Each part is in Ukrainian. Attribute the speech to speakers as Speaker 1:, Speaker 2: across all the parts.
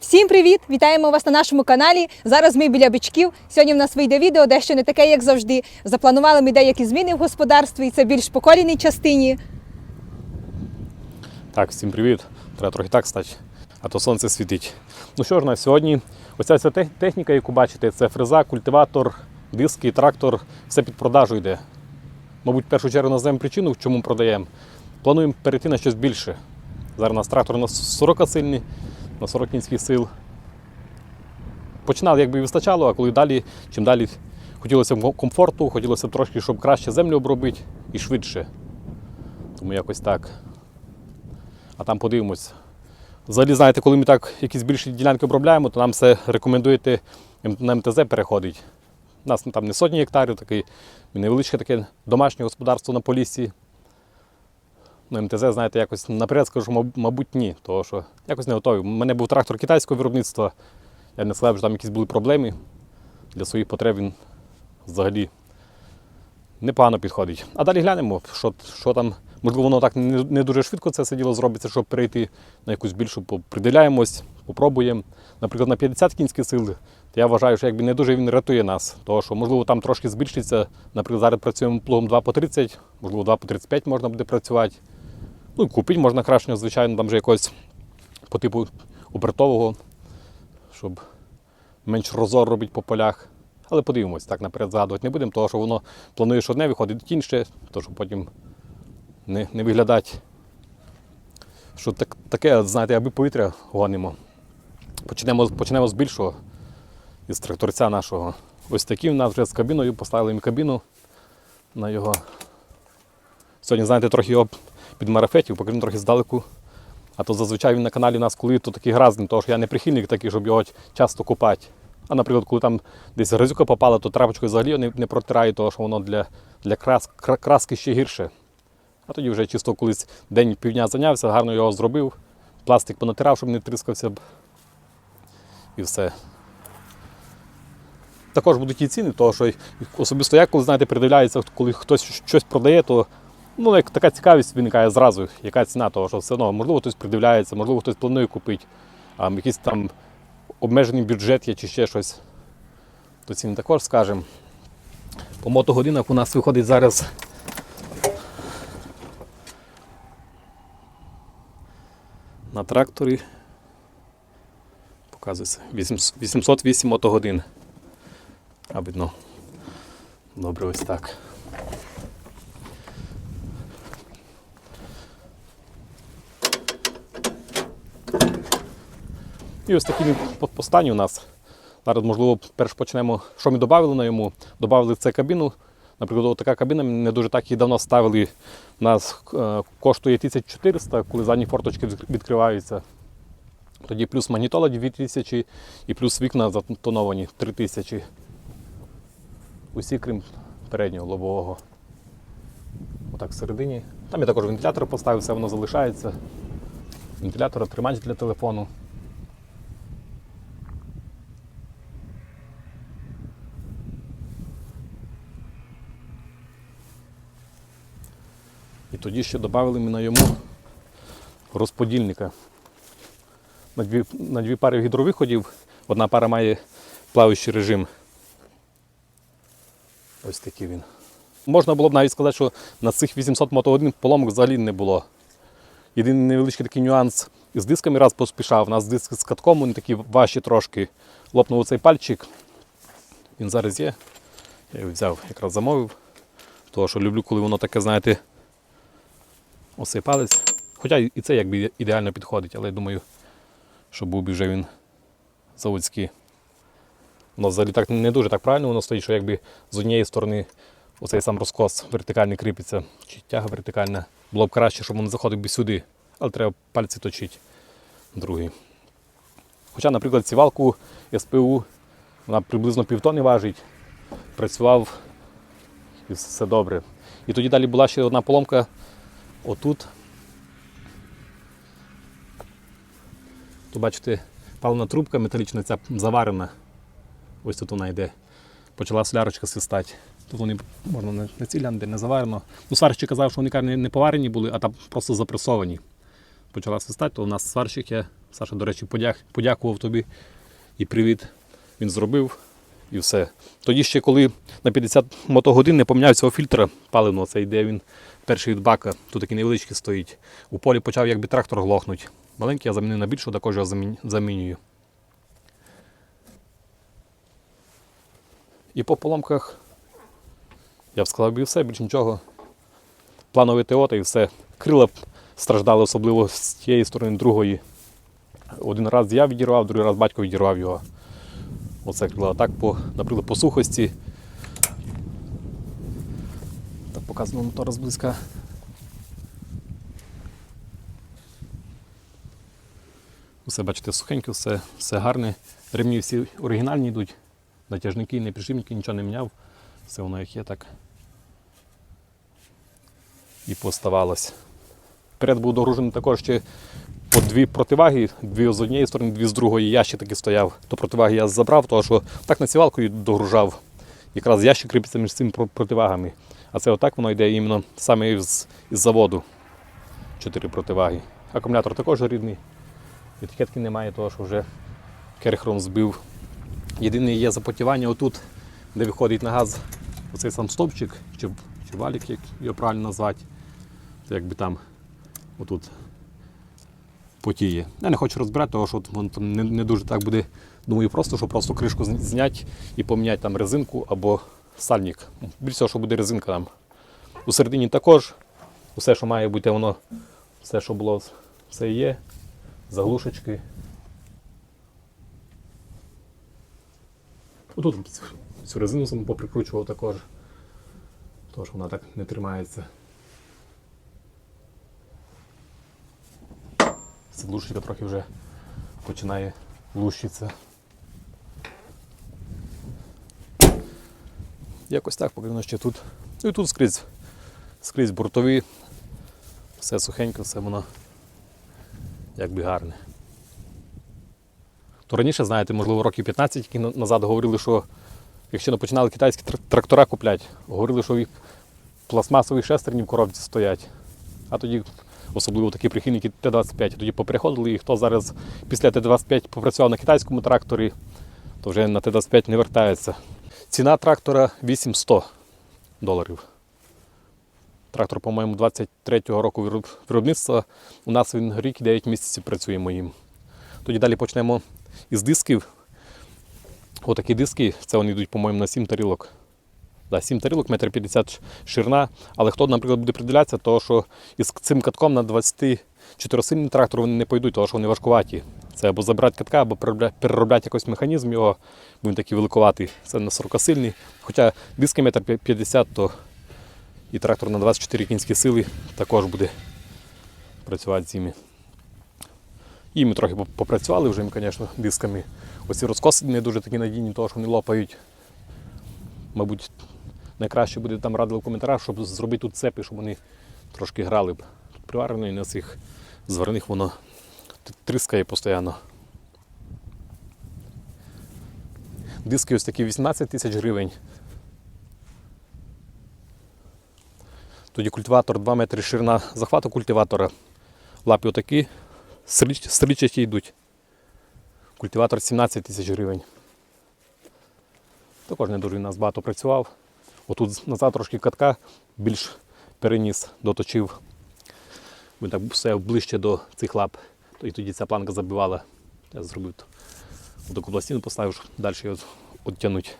Speaker 1: Всім привіт! Вітаємо вас на нашому каналі. Зараз ми біля бичків. Сьогодні в нас вийде відео, дещо не таке, як завжди. Запланували ми деякі зміни в господарстві, і це більш поколіній частині.
Speaker 2: Так, всім привіт. Треба трохи так стати, а то сонце світить. Ну що ж, на сьогодні оця вся техніка, яку бачите, це фреза, культиватор, диски, трактор, все під продажу йде. Мабуть, в першу чергу назвемо причину, в чому продаємо. Плануємо перейти на щось більше. Зараз у нас трактор на 40 сильний, на 40 кінських сил. Починали, якби і вистачало, а коли далі, чим далі хотілося б комфорту, хотілося б трошки, щоб краще землю обробити і швидше. Тому якось так. А там подивимось. Взагалі, знаєте, коли ми так якісь більші ділянки обробляємо, то нам все рекомендуєте на МТЗ переходить. У нас там не сотні гектарів, таке невеличке таке домашнє господарство на Поліссі. Ну, МТЗ, знаєте, якось наперед скажу, мабуть, ні, тому що якось не готові. У мене був трактор китайського виробництва. Я не сказав, що там якісь були проблеми. Для своїх потреб він взагалі непогано підходить. А далі глянемо, що, що там. Можливо, воно так не, не дуже швидко це діло зробиться, щоб перейти на якусь більшу, приділяємось, попробуємо. Наприклад, на 50 кінських сил, то я вважаю, що якби не дуже він рятує нас. Тому що, можливо, там трошки збільшиться. Наприклад, зараз працюємо плугом 2 по 30, можливо, 2 по 35 можна буде працювати. Ну, купити можна кращого, звичайно, там вже якогось по типу обертового, щоб менш розор робити по полях. Але подивимось, так наперед згадувати не будемо, тому що воно плануєш одне, виходить інше, то що потім не, не виглядати. Що так, таке, знаєте, аби повітря гонимо. Почнемо, почнемо з більшого, із тракторця нашого. Ось такий в нас вже з кабіною, поставили ми кабіну на його. Сьогодні, знаєте, трохи його підмарафетів, покажу трохи здалеку. А то зазвичай він на каналі у нас коли то такий гразний, тому що я не прихильник такий, щоб його часто купати. А наприклад, коли там десь грязюка попала, то трапочкою взагалі не, не протираю, тому що воно для, для крас, кра- краски ще гірше. А тоді вже чисто колись день півдня зайнявся, гарно його зробив, пластик понатирав, щоб не тріскався б. І все. Також будуть і ціни, тому що особисто я, коли знаєте, придивляється, коли хтось щось продає, то ну, як така цікавість виникає зразу, яка ціна того, що все одно, можливо, хтось придивляється, можливо, хтось планує купити, а якийсь там обмежений бюджет є чи ще щось. То ціни також скажемо. По мотогодинах у нас виходить зараз на тракторі. Показується 808 мотогодин. А видно. Добре, ось так. І ось такі він по- у нас. Зараз, можливо, перш почнемо, що ми додали на йому. Додали це кабіну. Наприклад, така кабіна ми не дуже так її давно ставили. У нас е, коштує 1400, коли задні форточки відкриваються. Тоді плюс магнітола 2000 і плюс вікна затоновані 3000. Усі, крім переднього лобового. Отак всередині. Там я також вентилятор поставив, все воно залишається. Вентилятор, тримач для телефону. Тоді ще додали ми на йому розподільника. На дві, на дві пари гідровиходів. Одна пара має плаваючий режим. Ось такий він. Можна було б навіть сказати, що на цих 800 мотогодин поломок взагалі не було. Єдиний невеличкий такий нюанс із дисками раз поспішав. У нас диски з катком, вони такі важчі трошки. Лопнув оцей пальчик. Він зараз є. Я його взяв, якраз замовив. Тому що люблю, коли воно таке, знаєте, оцей палець. Хоча і це якби ідеально підходить, але я думаю, що був би вже він заводський. Воно взагалі так не дуже так правильно воно стоїть, що якби з однієї сторони оцей сам розкос вертикальний кріпиться, чи тяга вертикальна. Було б краще, щоб він заходив би сюди, але треба пальці точити. Другий. Хоча, наприклад, сівалку СПУ, вона приблизно півтони важить, працював і все добре. І тоді далі була ще одна поломка отут. Тут бачите, паливна трубка металічна, ця заварена. Ось тут вона йде. Почала солярочка свистати. Тут вони можна не, не цілян, де не заварено. Ну, сварщик казав, що вони не поварені були, а там просто запресовані. Почала свистати, то у нас сварщик є Саша, до речі, подяк, подякував тобі і привіт. Він зробив і все. Тоді ще коли на 50 мотогодин не поміняв цього фільтра паливного, це йде він перший від бака, тут такий невеличкий стоїть. У полі почав якби трактор глохнути. Маленький я замінив на більшу, також його замінюю. І по поломках я б сказав і все, більш нічого. Планове ТО та і все. Крила страждали, особливо з тієї сторони, другої. Один раз я відірвав, другий раз батько відірвав його. Крила. А так, по, наприклад, по сухості. Так показано мотор зблизька. Все, бачите, сухеньке, все, все гарне. Ремні всі оригінальні йдуть. Натяжники, не підшипники, нічого не міняв. Все воно як є так. І поставалось. Перед був догружений також ще по дві противаги, дві з однієї сторони, дві з другої. Ящик таки стояв. То противаги я забрав, тому що так насівалкою догружав. Якраз ящик кріпиться між цими противагами. А це отак воно йде іменно саме із, із заводу. Чотири противаги. Акумулятор також рідний. Етикетки немає, того що вже керхром збив. Єдине є запотівання отут, де виходить на газ оцей сам стовпчик, чи, чи валік, як його правильно назвати. Це якби там отут потіє. Я не хочу розбирати, тому що не, не дуже так буде. Думаю, просто, що просто кришку зняти і поміняти там резинку або сальник. Більше що буде резинка там. У середині також. Усе, що має бути, воно, все, що було, все є. Заглушечки. Отут цю- резину сам поприкручував також. Що вона так не тримається. Заглушечка трохи вже починає лущитися. Якось так покажено ще тут. Ну і тут скрізь, скрізь бортові. Все сухенько, все воно якби гарне. То раніше, знаєте, можливо, років 15 які назад говорили, що якщо не починали китайські трактора купляти, говорили, що їх пластмасові шестерні в коробці стоять. А тоді, особливо такі прихильники Т-25, тоді попереходили, і хто зараз після Т-25 попрацював на китайському тракторі, то вже на Т-25 не вертається. Ціна трактора 800 доларів. Трактор, по-моєму, 23-го року виробництва. У нас він рік і 9 місяців працює моїм. Тоді далі почнемо із дисків. Отакі диски, це вони йдуть, по-моєму, на 7 тарілок. Да, 7 тарілок, метр 50 ширина. Але хто, наприклад, буде приділятися, то що із цим катком на 24-сильний трактор вони не пойдуть, тому що вони важкуваті. Це або забрати катка, або переробляти якийсь механізм його, він такий великоватий. Це на 40-сильний. Хоча диски метр 50, то і трактор на 24 кінські сили також буде працювати з ними. І ми трохи попрацювали вже, їм, звісно, дисками. Оці розкоси не дуже такі надійні, тому що вони лопають. Мабуть, найкраще буде там радили в коментарях, щоб зробити тут цепи, щоб вони трошки грали б. Тут приварено і на цих зварених воно т- тріскає постійно. Диски ось такі 18 тисяч гривень. Тоді культиватор 2 метри ширина захвату культиватора. Лапи отакі, стріч- стрічаті йдуть. Культиватор 17 тисяч гривень. Також не дуже у нас багато працював. Отут назад трошки катка більш переніс, доточив. Він так все ближче до цих лап. І тоді ця планка забивала. Я зробив таку пластину поставив, щоб далі його відтягнути.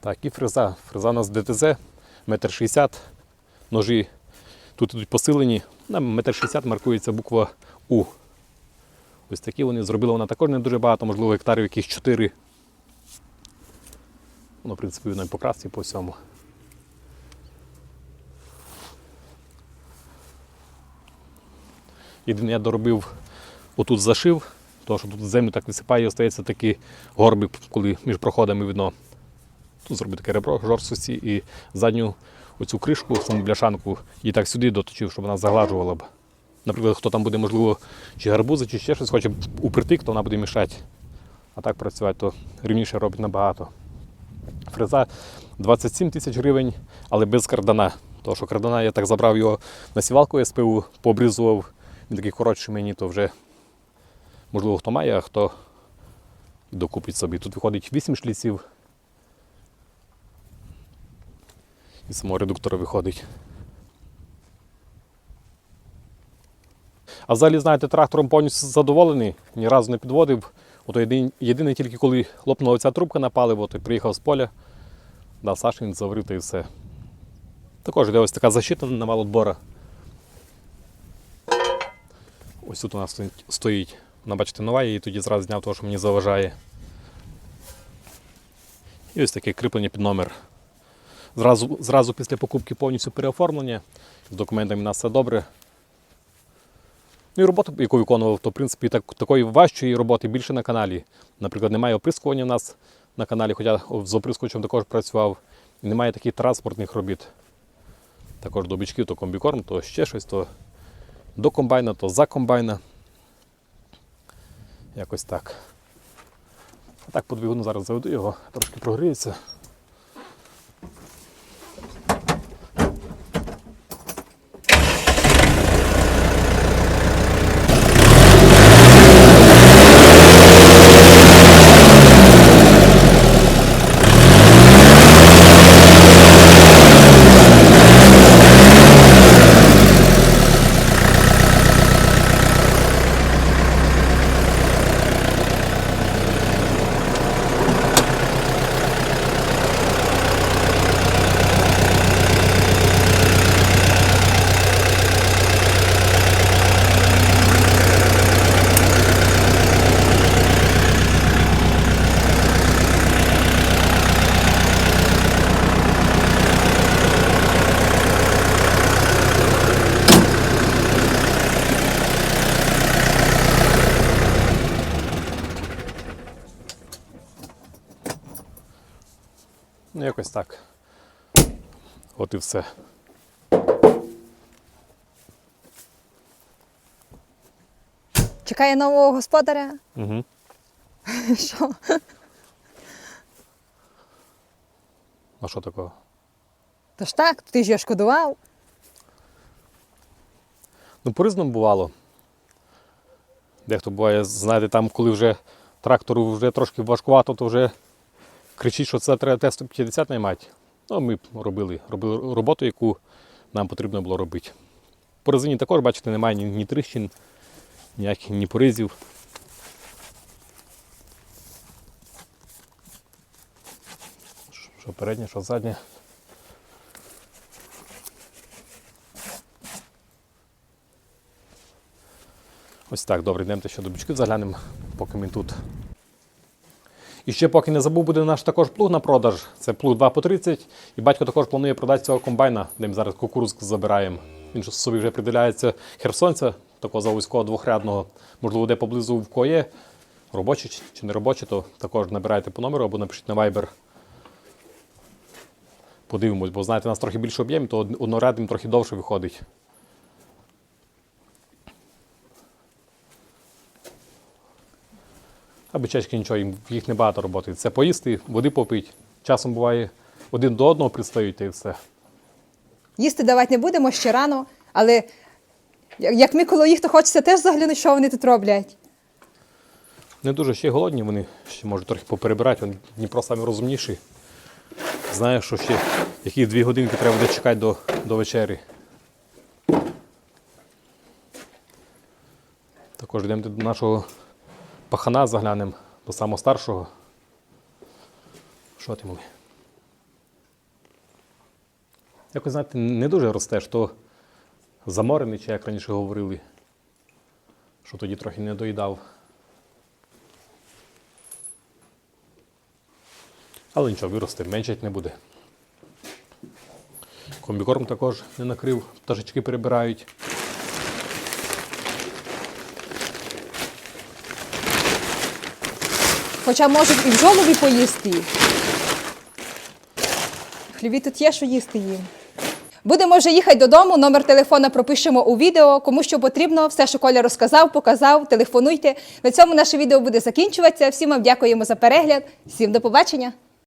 Speaker 2: Так, і фреза. Фреза у нас ДТЗ, метр шістдесят. Ножі тут ідуть посилені. На метр шістдесят маркується буква У. Ось такі вони зробила вона також не дуже багато, можливо, гектарів якісь 4. Воно, в принципі, видно і по красці по всьому. Єдине, я доробив отут зашив, тому що тут землю так висипає і остається такі горби, коли між проходами видно. Тут зробив таке ребро жорсткості і задню оцю кришку, саму бляшанку, і так сюди доточив, щоб вона загладжувала б. Наприклад, хто там буде, можливо, чи гарбузи, чи ще щось хоче упритик, то вона буде мішати. А так працювати, то рівніше робить набагато. Фреза 27 тисяч гривень, але без кардана. Того, що кардана я так забрав його на сівалку СПУ, пообрізував. Він такий коротший мені, то вже можливо хто має, а хто докупить собі. Тут виходить 8 шліців. І самого редуктора виходить. А взагалі, знаєте, трактором повністю задоволений, ні разу не підводив. Ото єдине, єдине тільки коли лопнула ця трубка на паливо, то приїхав з поля, дав Саші, він заварив та і все. Також йде ось така защита на малотбора. Ось тут у нас стоїть-. Вона, бачите, нова, я її тоді зразу зняв, тому що мені заважає. І ось таке кріплення під номер. Зразу, зразу після покупки повністю переоформлення. З документами у нас все добре. Ну і роботу, яку виконував, то в принципі так, такої важчої роботи більше на каналі. Наприклад, немає оприскування у нас на каналі, хоча з оприскувачем також працював. І немає таких транспортних робіт. Також до бичків, то комбікорм, то ще щось, то до комбайна, то за комбайна. Якось так. А так по двигуну зараз заведу його, трошки прогріється. Ну, якось так. От і все.
Speaker 1: Чекає нового господаря.
Speaker 2: Угу.
Speaker 1: Що?
Speaker 2: А що такого?
Speaker 1: То ж так, ти ж його шкодував.
Speaker 2: Ну, по-різному бувало. Дехто буває, знаєте, там, коли вже трактору вже трошки важкувато, то вже кричить, що це треба Т-150 наймати. Ну, ми робили, робили роботу, яку нам потрібно було робити. По резині також, бачите, немає ні, ні тріщин, ніяких ні поризів. Що переднє, що заднє. Ось так, добре, йдемо ще до бічки заглянемо, поки ми тут. І ще поки не забув, буде наш також плуг на продаж. Це плуг 2 по 30. І батько також планує продати цього комбайна, де ми зараз кукурузку забираємо. Він собі вже приділяється херсонця, такого заводського двохрядного, можливо, де поблизу в кое. Робочий чи- не робочий, то також набирайте по номеру або напишіть на Viber. Подивимось, бо знаєте, у нас трохи більше об'єм, то од- однорядним трохи довше виходить. А бичечки нічого, їм їх небагато роботи. Це поїсти, води попити. Часом буває один до одного пристають та і все.
Speaker 1: Їсти давати не будемо ще рано, але як ми коло їх, то хочеться теж заглянути, що вони тут роблять.
Speaker 2: Не дуже ще голодні, вони ще можуть трохи поперебирати. Вони Дніпро самі розумніші. Знає, що ще якісь дві годинки треба буде чекати до, до вечері. Також йдемо до нашого пахана, заглянемо до самого старшого. Що ти мали? Якось, знаєте, не дуже ростеш, то заморений, чи як раніше говорили, що тоді трохи не доїдав. Але нічого, виросте, меншать не буде. Комбікорм також не накрив, пташечки перебирають.
Speaker 1: Хоча можуть і в жолобі поїсти. Хліві тут є, що їсти їм. Будемо вже їхати додому. Номер телефона пропишемо у відео. Кому що потрібно, все, що Коля розказав, показав, телефонуйте. На цьому наше відео буде закінчуватися. Всім вам дякуємо за перегляд. Всім до побачення!